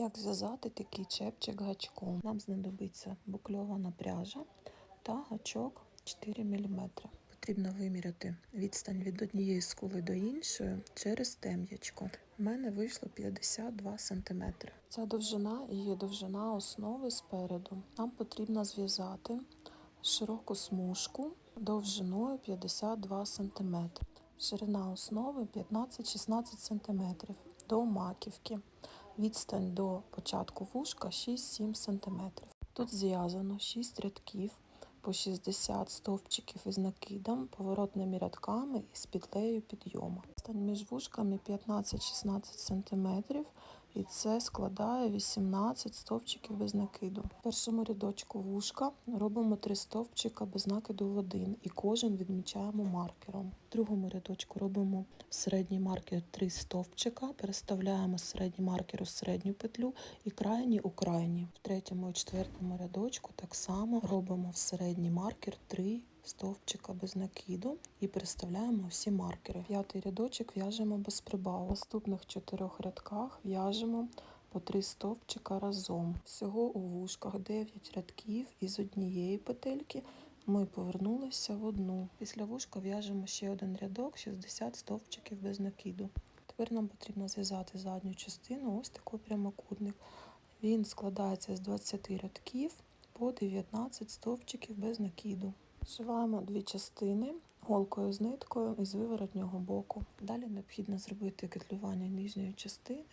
Як зв'язати такий чепчик гачком? Нам знадобиться букльована пряжа та гачок 4 мм. Потрібно виміряти відстань від однієї скули до іншої через тем'ячко. У мене вийшло 52 см. Ця довжина і є довжина основи спереду. Нам потрібно зв'язати широку смужку довжиною 52 см. Ширина основи 15-16 см до маківки. Відстань до початку вушка 6-7 см. Тут зв'язано 6 рядків по 60 стовпчиків із накидом, поворотними рядками і з підлею підйому. Відстань між вушками 15-16 см і це складає 18 стовпчиків без накиду. В першому рядочку вушка робимо 3 стовпчика без накиду в один і кожен відмічаємо маркером. В другому рядочку робимо в середній маркер 3 стовпчика, переставляємо середній маркер у середню петлю і крайній у крайній. В третьому і четвертому рядочку так само робимо в середній маркер 3 стовпчика без накиду і переставляємо всі маркери. П'ятий рядочок в'яжемо без прибаву. В наступних чотирьох рядках в'яжемо по 3 стовпчика разом. Всього у вушках 9 рядків із однієї петельки ми повернулися в одну. Після вушка в'яжемо ще один рядок, 60 стовпчиків без накиду. Тепер нам потрібно зв'язати задню частину, ось такий прямокутник. Він складається з 20 рядків по 19 стовпчиків без накиду. Зшиваємо дві частини голкою з ниткою із виворотнього боку. Далі необхідно зробити кетлювання нижньої частини,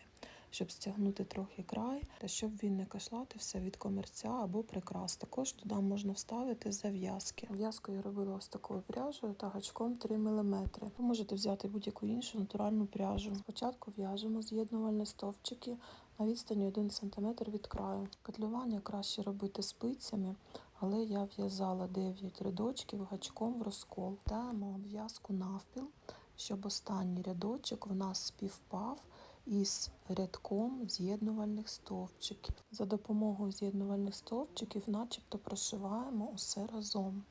щоб стягнути трохи край, та щоб він не кашлатився від комірця або прикрас. Також туди можна вставити зав'язки. В'язку я робила ось такою пряжею та гачком 3 мм. Ви можете взяти будь-яку іншу натуральну пряжу. Спочатку в'яжемо з'єднувальні стовпчики на відстані 1 см від краю. Котлювання краще робити спицями, але я в'язала 9 рядочків гачком в розкол. Даємо обв'язку навпіл, щоб останній рядочок в нас співпав із рядком з'єднувальних стовпчиків. За допомогою з'єднувальних стовпчиків начебто прошиваємо усе разом.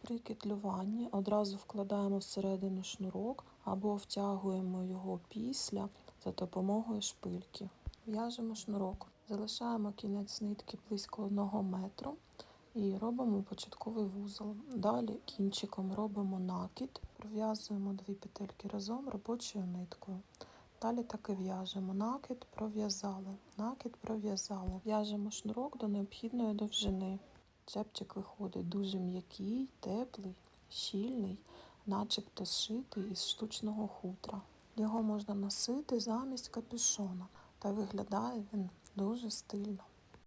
При кетлюванні одразу вкладаємо всередину шнурок або втягуємо його після за допомогою шпильки. В'яжемо шнурок, залишаємо кінець нитки близько 1 метру і робимо початковий вузол. Далі кінчиком робимо накид, пров'язуємо дві петельки разом робочою ниткою. Далі так і в'яжемо накид, пров'язали, накид, пров'язали. В'яжемо шнурок до необхідної довжини. Чепчик виходить дуже м'який, теплий, щільний, начебто зшитий із штучного хутра. Його можна носити замість капюшона, та виглядає він дуже стильно.